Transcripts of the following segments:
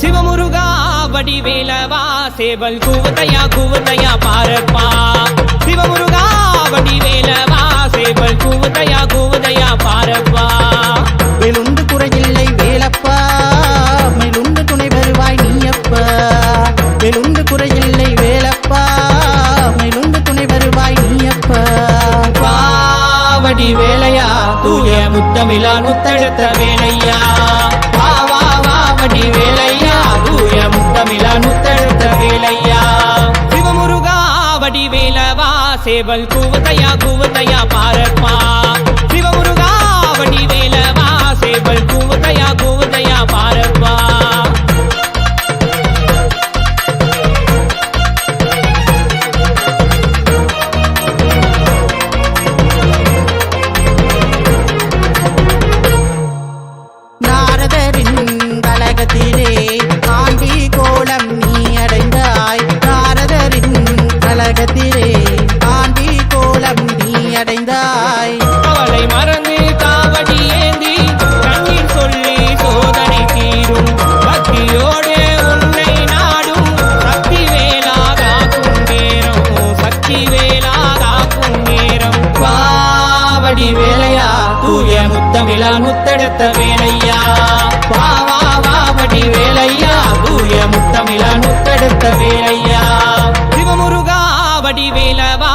சிவமுருகா வடிவேலவா சேவல் கூவதையா கூவதையா பாரப்பா. சிவமுருகா வடிவேலவா சேவல் கூவதையா கூவதையா பாரப்பா. வெளுண்டு குறையில்லை வேலப்பா மேலுண்டு துணை வருவாய் நீயப்பா. வெளுண்டு குறையில்லை வேலப்பா மேலுண்டு துணை வருவாய் நீயப்பா. பாவடி வேலையா தூய முத்தமிழா முத்தெடுத்த வேலையா. வா வா வாவடி வேலையா தூய முத்தமிழா வேலையா? சிவமுருகா வடி சேவல் கூவதையா கூவதையா பாரப்பா சிவமுருகா வடிவேலவா சேவல் கூவதையா கூவதையா பாரப்பா அடைந்தாய் அவளை மறந்து காவடி ஏந்தி கண்ணீர் சொல்லி சோதனை தீரும். பக்தியோடு உன்னை நாடும். சக்தி வேலாகாக்கும் நேரம். சக்தி வேலாகாக்கும் நேரம். பாவடி வேலையா? தூய முத்தமிழா முத்தெடுத்த வேலையா? வா வா வாவடி வேலையா? தூய முத்தமிழா முத்தெடுத்த வேலையா? சிவமுருகா வடிவேலவா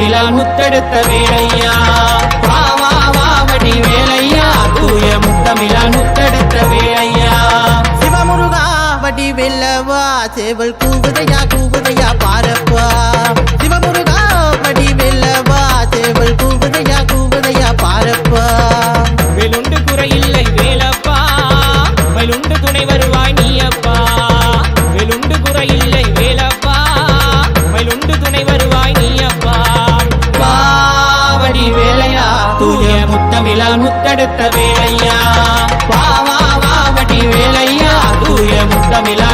முத்தமிழா முத்தெடுத்த வேலையா? வா வா வாவடி வேலையா? தூய முத்தமிழா முத்தெடுத்த வேலையா? சிவமுருகா வடி வெல்லவா சேவல் கூவுதை தூய முத்தமிழா முத்தெடுத்த வேலையா வா வா வாவடி வேலையா தூய முத்தமிழா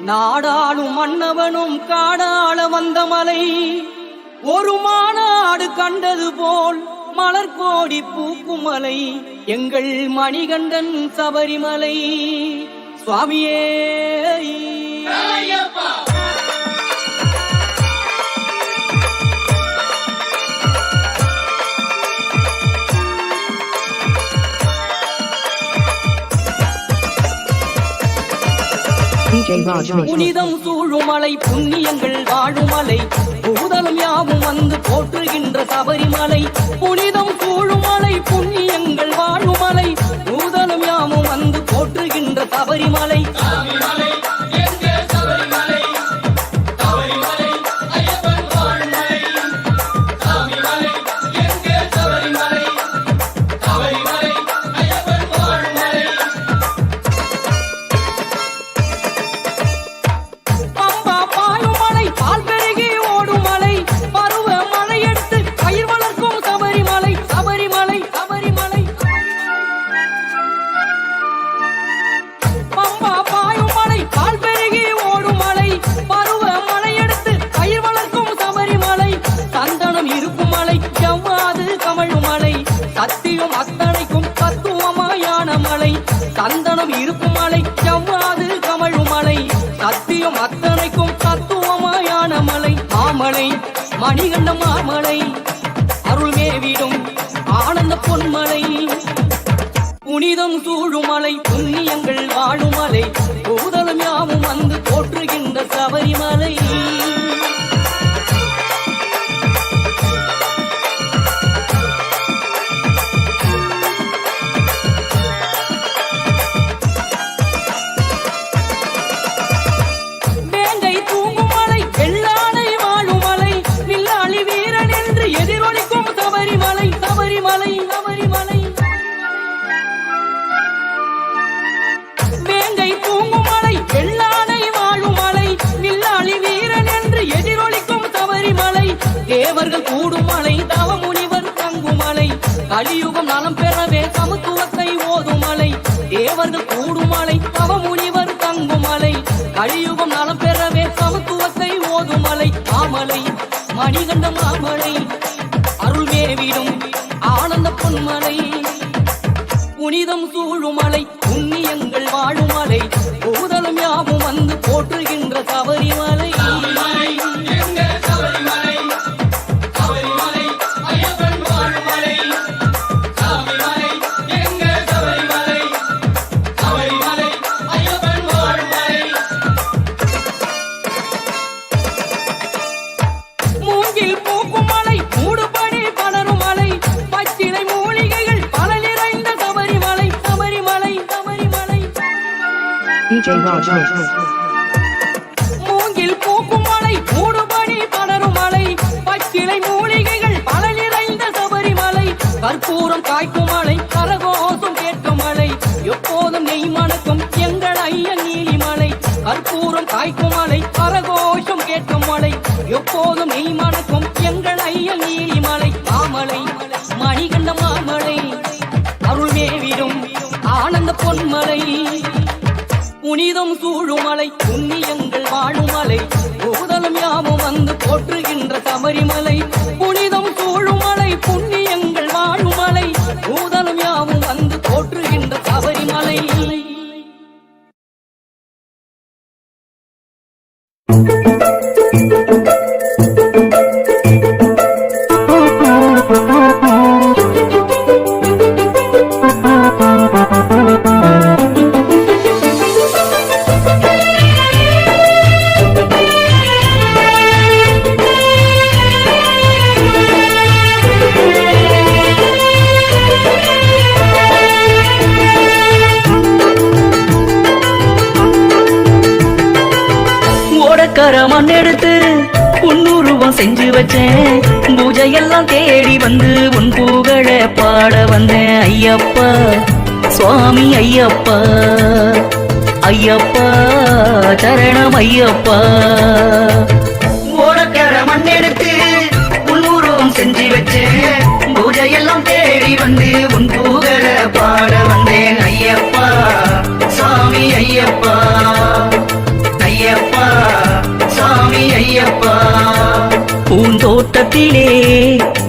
நாடாளும் மன்னவனும் காடாள வந்த மலை. ஒரு மாநாடு கண்டது போல் மலர்கோடி பூக்குமலை. எங்கள் மணிகண்டன் சபரிமலை. சுவாமியே புனிதம் சூழும் மலை புண்ணியங்கள் வாழும் மலை. பூதலம் யாவும் வந்து போற்றுகின்ற சபரிமலை. புனிதம் சூழும் மலை புண்ணியங்கள் வாழும் மலை. பூதலம் யாவும் வந்து போற்றுகின்ற சபரிமலை. சந்தனம் இருக்கும் மலை செவ்வாது கமழுமலை சத்தியம் அத்தனைக்கும் தத்துவமாயான மலை. மாமலை மணிகண்ட மாமலை. அருள்மேவிடும் ஆனந்த பொன்மலை. புனிதம் சூழுமலை புண்ணியங்கள் வாழும் மலை. பூதளம் யாவும் வந்து போற்றுகின்ற சபரிமலை. தேவர்கள் கூடும் மலை தவமுனிவர் மலை. கலியுகம் நலம் பெறவே சமத்துவத்தை ஓதும் மலை. தேவர்கள் கூடுமலை தவமுனிவர் மலை. கலியுகம் நலம் பெறவே சமத்துவத்தை ஓதும் மலை. மாமலை மணிகண்ட மாமலை அருள்மேவிடும் ஆனந்த பொன்மலை. புனிதம் சூழுமலை புண்ணியங்கள் மலை. பூதலும் யாவும் வந்து போற்றுகின்ற கற்பூரம் காய்க்கும் மழை கரகோசம் கேட்கும் மழை. எப்போதும் நெய் மணக்கும் எங்கள் ஐயன் நீலிமலை. கற்பூரம் காய்க்கும் மலை கரகோஷம் கேட்கும் மலை எப்போதும் நெய் மணக்கும் எங்கள் ஐயன் நீலிமலை. மாமலை மணிகண்ட மாமலை அருள் மேவிடும் ஆனந்த பொன்மலை. புனிதம் சூழுமலை புண்ணியங்கள் வாழுமலை பூதலும் யாவும் வந்து போற்றுகின்ற சபரிமலை. புனிதம் சூழுமலை ஓடக்கர மண் எடுத்து உன்னுருவம் செஞ்சு வச்சேன். பூஜையெல்லாம் தேடி வந்து உன் புகழ பாட வந்தேன். ஐயப்பா சுவாமி ஐயப்பா ஐயப்பா சரணம் ஐயப்பா. ஓடக்கர மண் எடுத்து உன்னுருவம் செஞ்சு வச்சேன். பூஜையெல்லாம் தேடி வந்து உன் புகழ பாட வந்தேன். ஐயப்பா சாமி ஐயப்பா. ஐயப்பா. பூந்தோட்டத்திலே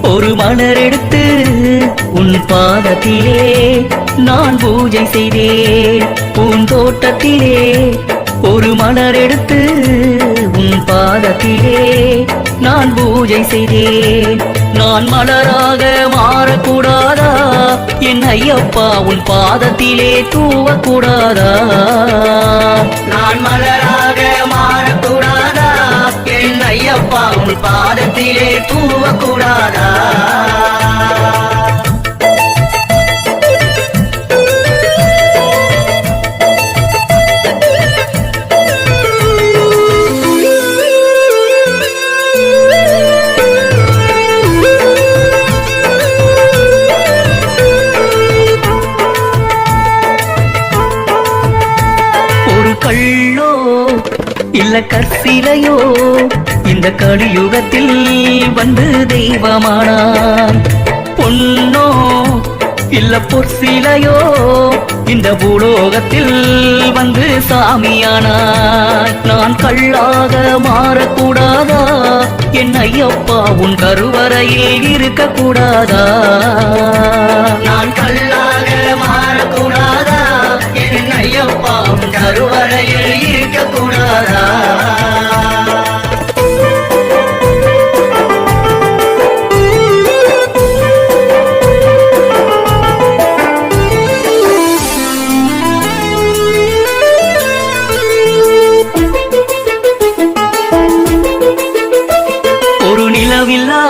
ஒரு மலர் எடுத்து உன் பாதத்திலே நான் பூஜை செய்தேன். பூந்தோட்டத்திலே ஒரு மலர் எடுத்து உன் பாதத்திலே நான் பூஜை செய்தேன். நான் மலராக மாறக்கூடாதா? என் ஐயப்பா உன் பாதத்திலே தூவக்கூடாதா? நான் மலராக மாறக்கூடாதா? ஐயப்பா உன் பாதத்திலே தூவக்கூடாதா? கலியுகத்தில் வந்து தெய்வமானான். பொன்னோ இல்ல பொற்சிலையோ இந்த பூலோகத்தில் வந்து சாமியானாய். நான் கல்லாக மாறக்கூடாதா? என் ஐயப்பா உன் கருவறையில் இருக்கக்கூடாதா? நான் கல்லாக மாறக்கூடாதா? என் ஐயப்பா உன் கருவறையில் இருக்கக்கூடாதா?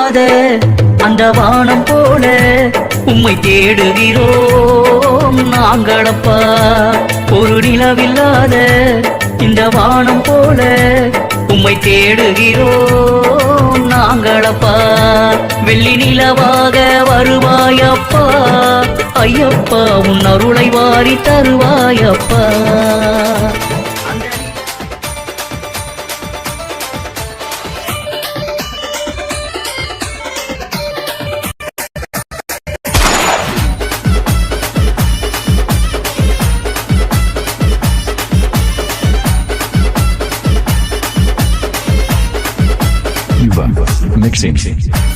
நிலவில்லாத அந்த வானம் போல உம்மை தேடுகிறோம். நாங்களப்பா ஒரு நிலவில்லாத இந்த வானம் போல உம்மை தேடுகிறோம். நாங்களப்பா வெள்ளி நிலவாக வருவாயப்பா. ஐயப்பா உன் அருளை வாரி தருவாயப்பா. sim, sim. sim.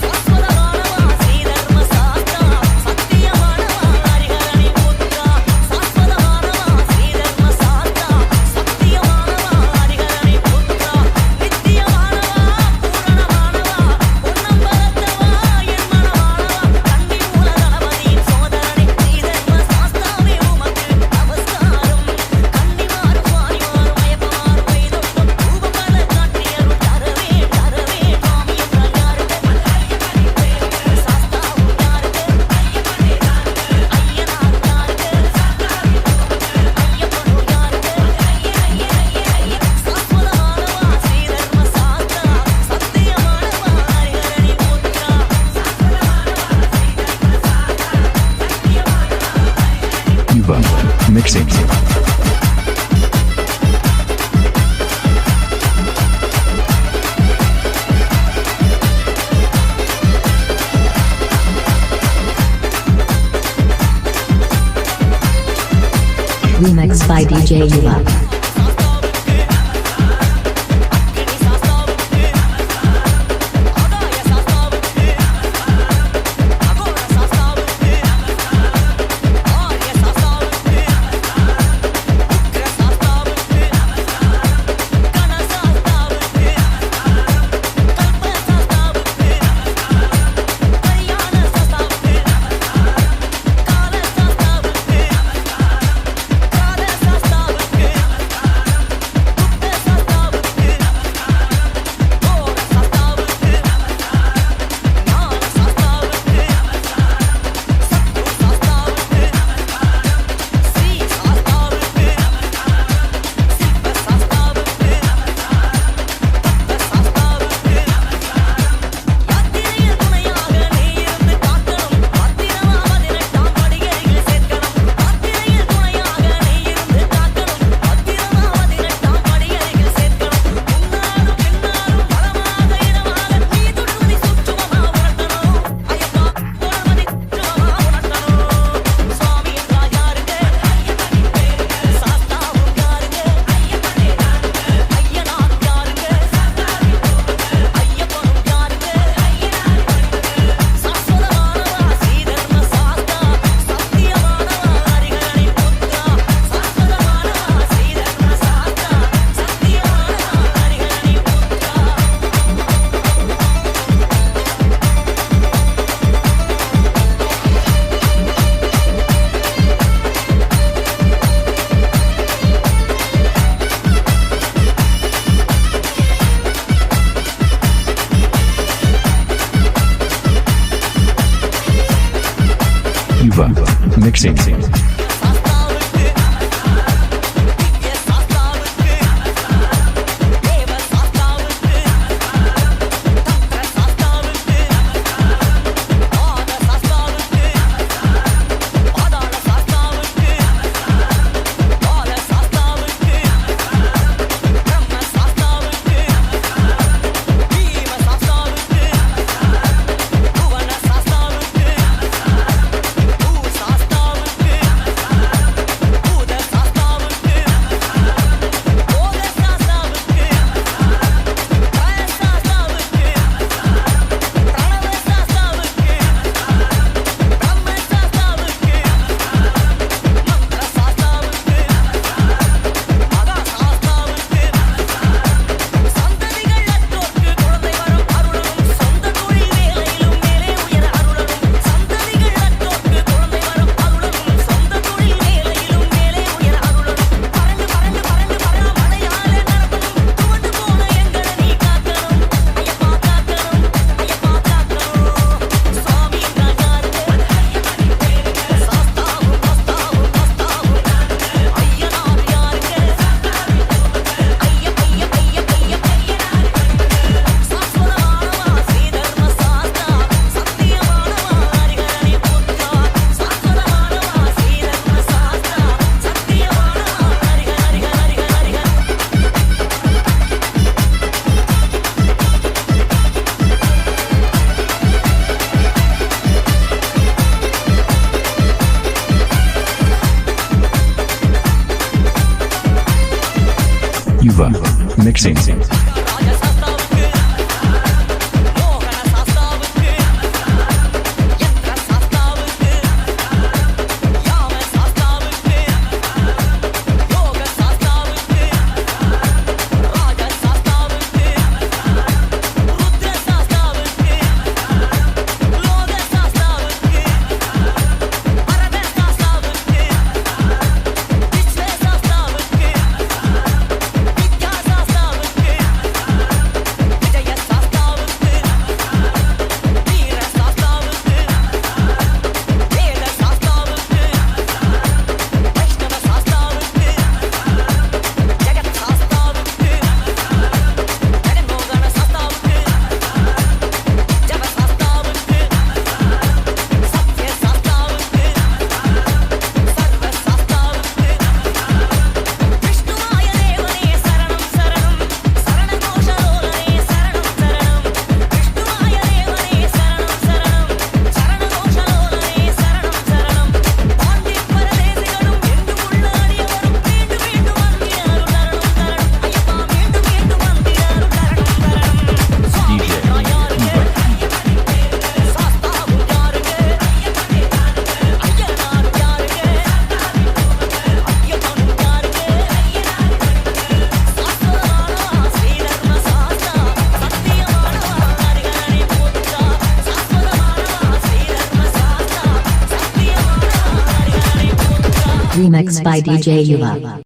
Remix by DJ Yula. By DJ Yuva.